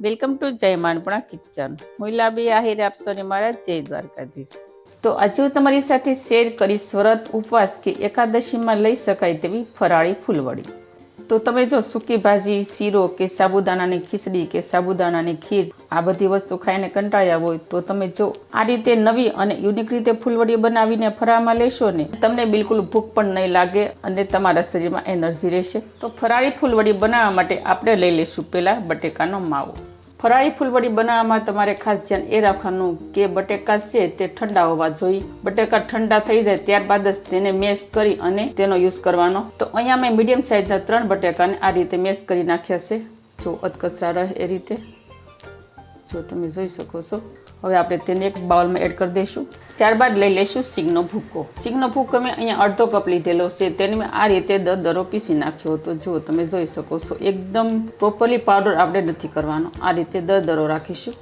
Welcome to જય માનપણા kitchen. હું લાબી આહિર આપશો ને મારા જય દ્વારકાધીશ. તો આજે હું તમારી સાથે શેર કરીશ વ્રત ઉપવાસ કે એકાદશીમાં લઈ શકાય તેવી ફરાળી ફૂલવડી. તો તમે જો સૂકી ભાજી, શીરો કે સાબુદાણાની ખીચડી કે સાબુદાણાની ખીર આ બધી વસ્તુ ખાઈને કંટાળ્યા હોય તો તમે જો આ રીતે નવી અને યુનિક રીતે ફૂલવડી બનાવીને ફરાળમાં લેશો ને, તમને બિલકુલ ભૂખ પણ નહીં લાગે અને તમારા શરીરમાં એનર્જી રહેશે. તો ફરાળી ફૂલવડી બનાવવા માટે આપણે લઈ લઈશું પહેલાં બટેકાનો માવો. ફરાળી ફૂલવડી બનાવવામાં તમારે ખાસ ધ્યાન એ રાખવાનું કે બટેકા છે તે ઠંડા હોવા જોઈએ. બટેકા ઠંડા થઈ જાય ત્યારબાદ જ તેને મેશ કરી અને તેનો યુઝ કરવાનો. તો અહીંયા મેં મીડિયમ સાઇઝના ત્રણ બટેકાને આ રીતે મેશ કરી નાખ્યા છે. જો અધકચરા રહે એ રીતે. જો તમે જોઈ શકો છો. હવે આપણે તેને એક બાઉલમાં એડ કરી દઈશું. ત્યારબાદ લઈ લઈશું સિંગનો ભૂકો. સિંગનો ભૂકો મેં અહીંયા અડધો કપ લીધેલો છે. તેને મેં આ રીતે દર દરો પીસી નાખ્યો હતો. જો તમે જોઈ શકો છો, એકદમ પ્રોપરલી પાવડર આપણે નથી કરવાનો. આ રીતે દર દરો રાખીશું.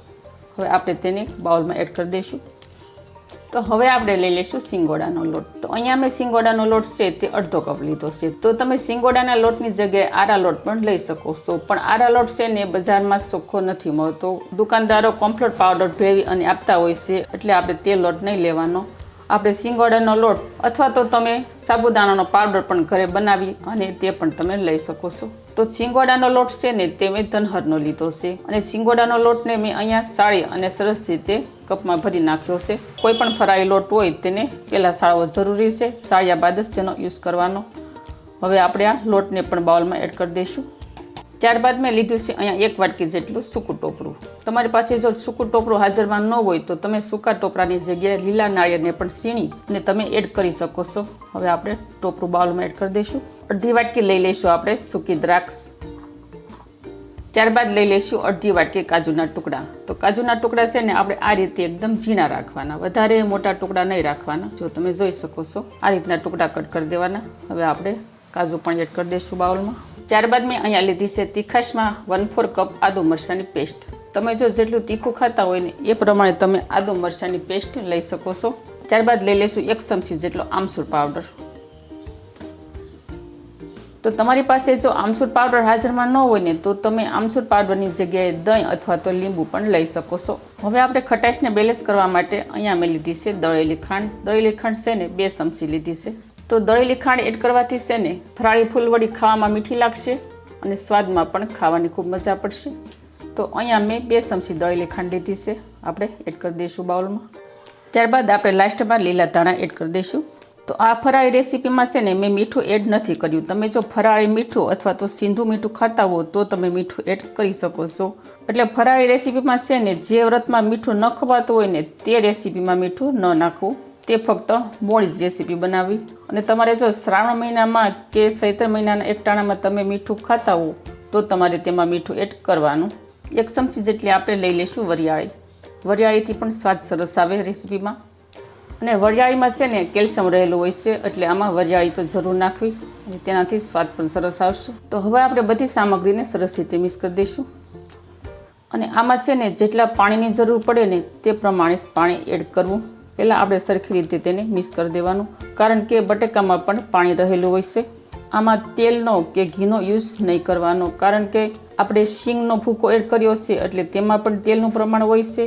હવે આપણે તેને બાઉલમાં એડ કરી દઈશું. તો હવે આપણે લઈ લઈશું સિંગોડાનો લોટ. તો અહીંયા મેં સિંગોડાનો લોટ છે તે અડધો કપ લીધો છે. તો તમે સિંગોડાના લોટની જગ્યાએ આરા લોટ પણ લઈ શકો છો. પણ આરા લોટ છે ને બજારમાં ચોખ્ખો નથી મળતો. દુકાનદારો કોમ્ફર્ટ પાવડર ભેળવી અને આપતા હોય છે, એટલે આપણે તે લોટ નહીં લેવાનો. આપણે સિંગોડાનો લોટ અથવા તો તમે સાબુદાણાનો પાવડર પણ ઘરે બનાવી અને તે પણ તમે લઈ શકો છો. તો સિંગોડાનો લોટ છે ને તે મેં ધનહરનો લીધો છે. અને સિંગોડાનો લોટને મેં અહીંયા સાળી અને સરસ રીતે કપમાં ભરી નાખ્યો છે. કોઈ પણ ફરાઈ લોટ હોય તેને પહેલાં સાળવો જરૂરી છે. સાળ્યા બાદ જ તેનો યુઝ કરવાનો. હવે આપણે આ લોટને પણ બાઉલમાં એડ કરી દઈશું. ત્યારબાદ મેં લીધું છે અહીંયા એક વાટકી જેટલું સૂકું ટોપરું. તમારી પાસે જો સૂકું ટોપરું હાજરમાં ન હોય તો તમે સૂકા ટોપરાની જગ્યાએ લીલા નાળિયેરને પણ સીણી અને તમે એડ કરી શકો છો. હવે આપણે ટોપરું બાઉલમાં એડ કરી દઈશું. અડધી વાટકી લઈ લઈશું આપણે સૂકી દ્રાક્ષ. ત્યારબાદ લઈ લઈશું અડધી વાટકી કાજુના ટુકડા. તો કાજુના ટુકડા છે ને આપણે આ રીતે એકદમ ઝીણા રાખવાના. વધારે મોટા ટુકડા નહીં રાખવાના. જો તમે જોઈ શકો છો, આ રીતના ટુકડા કટ કરી દેવાના. હવે આપણે કાજુ પણ એડ કરી દઈશું બાઉલમાં. ત્યારબાદ મેં અહીંયા લીધી છે તીખાશમાં વન ફોર કપ આદુ મરચાંની પેસ્ટ. તમે જો જેટલું તીખું ખાતા હોય ને એ પ્રમાણે તમે આદુ મરચાંની પેસ્ટ લઈ શકો છો. ત્યારબાદ લઈ લઈશું એક ચમચી જેટલો આમસૂર પાવડર. તો તમારી પાસે જો આમસૂર પાવડર હાજરમાં ન હોય ને, તો તમે આમસૂર પાવડરની જગ્યાએ દહીં અથવા તો લીંબુ પણ લઈ શકો છો. હવે આપણે ખટાશને બેલેન્સ કરવા માટે અહીંયા મેં લીધી છે દળેલી ખાંડ. દળેલી ખાંડ છે ને, બે ચમચી લીધી છે. તો દળેલી ખાંડ એડ કરવાથી છે ને, ફરાળી ફૂલવડી ખાવામાં મીઠી લાગશે અને સ્વાદમાં પણ ખાવાની ખૂબ મજા પડશે. તો અહીંયા મેં બે ચમચી દળેલી ખાંડ લીધી છે. આપણે એડ કરી દઈશું બાઉલમાં. ત્યારબાદ આપણે લાસ્ટમાં લીલા ધાણા એડ કરી દઈશું. તો આ ફરાળી રેસીપીમાં છે ને મેં મીઠું એડ નથી કર્યું. તમે જો ફરાળી મીઠું અથવા તો સિંધુ મીઠું ખાતા હો તો તમે મીઠું એડ કરી શકો છો. એટલે ફરાળી રેસીપીમાં છે ને જે વ્રતમાં મીઠું ન ખવાતું હોય ને તે રેસીપીમાં મીઠું ન નાખવું. તે ફક્ત મોડી જ રેસીપી બનાવી. અને તમારે જો શ્રાવણ મહિનામાં કે ચૈત્ર મહિનાના એક ટાણામાં તમે મીઠું ખાતા હો તો તમારે તેમાં મીઠું એડ કરવાનું. એક ચમચી જેટલી આપણે લઈ લઈશું વરિયાળી. વરિયાળીથી પણ સ્વાદ સરસ આવે રેસીપીમાં. અને વરિયાળીમાં છે ને કેલ્શિયમ રહેલું હોય છે, એટલે આમાં વરિયાળી તો જરૂર નાખવી તેનાથી સ્વાદ પણ સરસ આવશે. તો હવે આપણે બધી સામગ્રીને સરસ રીતે મિક્સ કરી દઈશું. અને આમાં છે ને જેટલા પાણીની જરૂર પડે ને તે પ્રમાણે પાણી એડ કરવું. પહેલાં આપણે સરખી રીતે તેને મિક્સ કરી દેવાનું, કારણ કે બટેકામાં પણ પાણી રહેલું હોય છે. આમાં તેલનો કે ઘીનો યુઝ નહીં કરવાનો, કારણ કે આપણે શીંગનો ભૂકો એડ કર્યો છે, એટલે તેમાં પણ તેલનું પ્રમાણ હોય છે.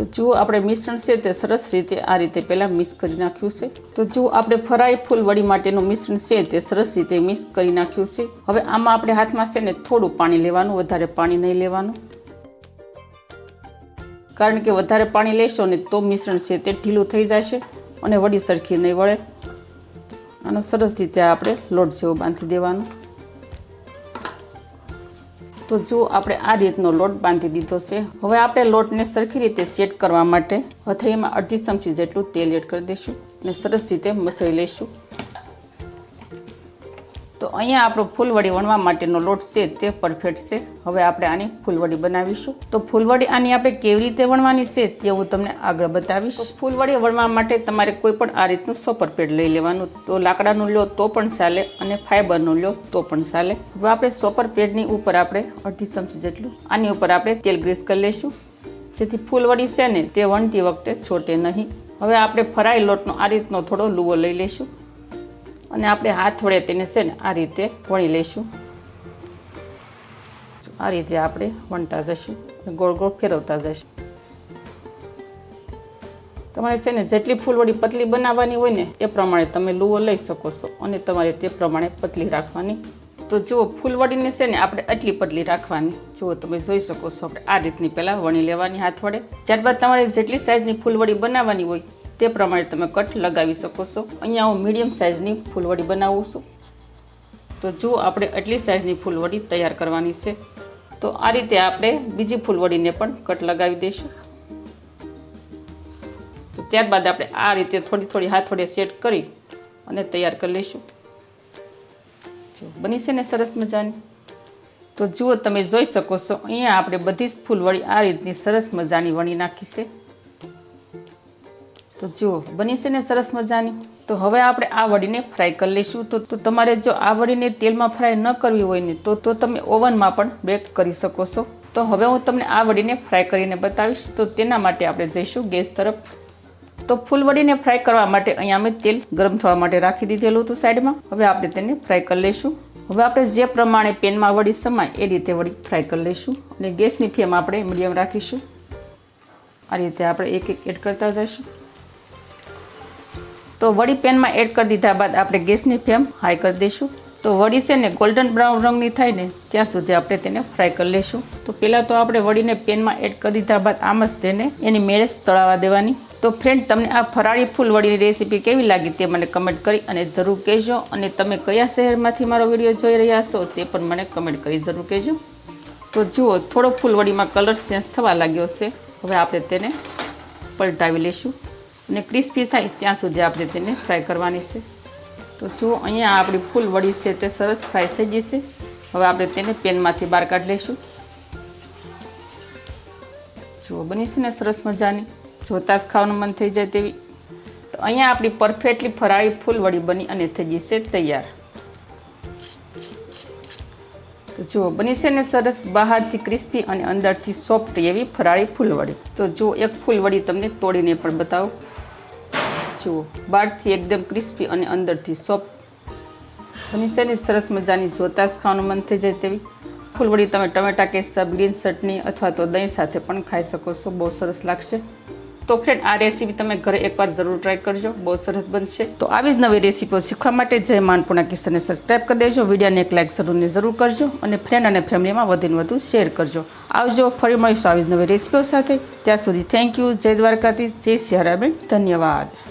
તો જુઓ આપણે મિશ્રણ છે તે સરસ રીતે આ રીતે પહેલાં મિક્સ કરી નાખ્યું છે. તો જુઓ આપણે ફરાઈ ફૂલ વડી માટેનું મિશ્રણ છે તે સરસ રીતે મિક્સ કરી નાખ્યું છે. હવે આમાં આપણે હાથમાં છે ને થોડું પાણી લેવાનું, વધારે પાણી નહીં લેવાનું. કારણ કે વધારે પાણી લેશો ને તો મિશ્રણ છે તે ઢીલું થઈ જશે અને વડી સરખી નહીં વળે. અને સરસ રીતે આપણે લોટ જેવો બાંધી દેવાનું. તો જો આપણે આ રીતનો લોટ બાંધી દીધો છે, હવે આપણે લોટને સરખી રીતે સેટ કરવા માટે હથેળીમાં અડધી ચમચી જેટલું તેલ એડ કરી દઈશું અને સરસ રીતે મસળી લઈશું. તો અહીંયા આપણો ફૂલવડી વણવા માટેનો લોટ છે તે પરફેક્ટ છે. હવે આપણે આની ફૂલવડી બનાવીશું. તો ફૂલવડી આની આપણે કેવી રીતે વણવાની છે તે હું તમને આગળ બતાવીશ. ફૂલવડી વણવા માટે તમારે કોઈ પણ આ રીતનું સોપર પેડ લઈ લેવાનું. તો લાકડાનું લો તો પણ ચાલે અને ફાઈબરનું લો તો પણ ચાલે. હવે આપણે સોપર પેડની ઉપર આપણે અડધી ચમચી જેટલું આની ઉપર આપણે તેલ ગ્રીસ કરી લઈશું. જેથી ફૂલવડી છે ને તે વણતી વખતે છોટે નહીં. હવે આપણે ફરાઈ લોટનો આ રીતનો થોડો લુવો લઈ લઈશું. અને આપણે હાથ વડે તેને છે ને આ રીતે વણી લઈશું. આ રીતે આપણે વણતા જઈશું ગોળ ગોળ ફેરવતા જઈશું તમારે છે ને જેટલી ફૂલવડી પતલી બનાવવાની હોય ને એ પ્રમાણે તમે લુઓ લઈ શકો છો અને તમારે તે પ્રમાણે પતલી રાખવાની. તો જુઓ ફૂલવડીને છે ને આપણે આટલી પતલી રાખવાની. જુઓ તમે જોઈ શકો છો આપણે આ રીતની પહેલાં વણી લેવાની હાથ વડે. ત્યારબાદ તમારે જેટલી સાઇઝની ફૂલવડી બનાવવાની હોય તે પ્રમાણે તમે કટ લગાવી શકો છો. અહીંયા હું મીડિયમ સાઇઝની ફૂલવડી બનાવું છું. તો જુઓ આપણે આટલી સાઇઝની ફૂલવડી તૈયાર કરવાની છે, તો આ રીતે આપણે બીજી ફૂલવડીને પણ કટ લગાવી દઈશું. તો ત્યારબાદ આપણે આ રીતે થોડી થોડી હાથ વડે સેટ કરી અને તૈયાર કરી લઈશું. જો બની છે ને સરસ મજાની? તો જુઓ તમે જોઈ શકો છો, અહીંયા આપણે બધી જ ફૂલવડી આ રીતની સરસ મજાની વણી નાખી છે. તો જુઓ બની છે ને સરસ મજાની. તો હવે આપણે આ વડીને ફ્રાય કરી લઈશું. તો તો તમારે જો આ વડીને તેલમાં ફ્રાય ન કરવી હોય ને, તો તો તમે ઓવનમાં પણ બેક કરી શકો છો. તો હવે હું તમને આ વડીને ફ્રાય કરીને બતાવીશ. તો તેના માટે આપણે જઈશું ગેસ તરફ. તો ફૂલ વડીને ફ્રાય કરવા માટે અહીંયા અમે તેલ ગરમ થવા માટે રાખી દીધેલું હતું સાઈડમાં. હવે આપણે તેને ફ્રાય કરી લઈશું. હવે આપણે જે પ્રમાણે પેનમાં વડી સમાય એ રીતે વડી ફ્રાય કરી લઈશું. અને ગેસની ફ્લેમ આપણે મીડિયમ રાખીશું. આ રીતે આપણે એક એક એડ કરતા જઈશું. તો વળી પેનમાં એડ કરી દીધા બાદ આપણે ગેસની ફ્લેમ હાઈ કરી દઈશું. તો વડી છે ને ગોલ્ડન બ્રાઉન રંગની થાય ને, ત્યાં સુધી આપણે તેને ફ્રાય કરી લઈશું. તો પહેલાં તો આપણે વડીને પેનમાં એડ કરી દીધા બાદ આમ જ તેને એની મેળે તળાવવા દેવાની. તો ફ્રેન્ડ તમને આ ફરાળી ફૂલ વડીની રેસીપી કેવી લાગી તે મને કમેન્ટ કરી અને જરૂર કહેજો. અને તમે કયા શહેરમાંથી મારો વીડિયો જોઈ રહ્યા છો તે પણ મને કમેન્ટ કરી જરૂર કહેજો. તો જુઓ, થોડો ફૂલવડીમાં કલર ચેન્જ થવા લાગ્યો છે. હવે આપણે તેને પલટાવી લઈશું. અને ક્રિસ્પી થાય ત્યાં સુધી આપણે તેને ફ્રાય કરવાની છે. તો જો અહીંયા આપણી ફૂલ વડી છે તે સરસ ફ્રાય થઈ જશે હવે આપણે તેને પેનમાંથી બહાર કાઢી લઈશું. જુઓ, બની છે ને સરસ મજાની. જોતા જ ખાવાનું મન થઈ જાય તેવી. તો અહીંયા આપણી પરફેક્ટલી ફરાળી ફૂલ વડી બની અને થઈ જશે તૈયાર. તો જુઓ, બની છે ને સરસ બહારથી ક્રિસ્પી અને અંદરથી સોફ્ટ એવી ફરાળી ફૂલવડી તો જો એક ફૂલવડી તમને તોડીને પણ બતાવો. જુઓ બહારથી એકદમ ક્રિસ્પી અને અંદરથી સોફ્ટ બની છે ને, સરસ મજાની જોતા ખાવાનું મન થઈ જાય તેવી. ફૂલવડી તમે ટમેટા કેસબ ગ્રીન ચટણી અથવા તો દહીં સાથે પણ ખાઈ શકો છો. બહુ સરસ લાગશે. તો ફ્રેન્ડ આ રેસીપી તમે ઘરે એકવાર જરૂર ટ્રાય કરજો. બહુ સરસ બનશે. તો આવી જ નવી રેસીપીઓ શીખવા માટે જય માનપુણા કિસ્સાને સબસ્ક્રાઈબ કરી દેજો. વિડીયોને એક લાઇક જરૂરને જરૂર કરજો અને ફ્રેન્ડ અને ફેમિલીમાં વધુને વધુ શેર કરજો. આવજો, ફરી મળીશું આવી જ નવી રેસીપીઓ સાથે. ત્યાં સુધી થેન્ક યુ જય દ્વારકાથી જય સિયારાબેન. ધન્યવાદ.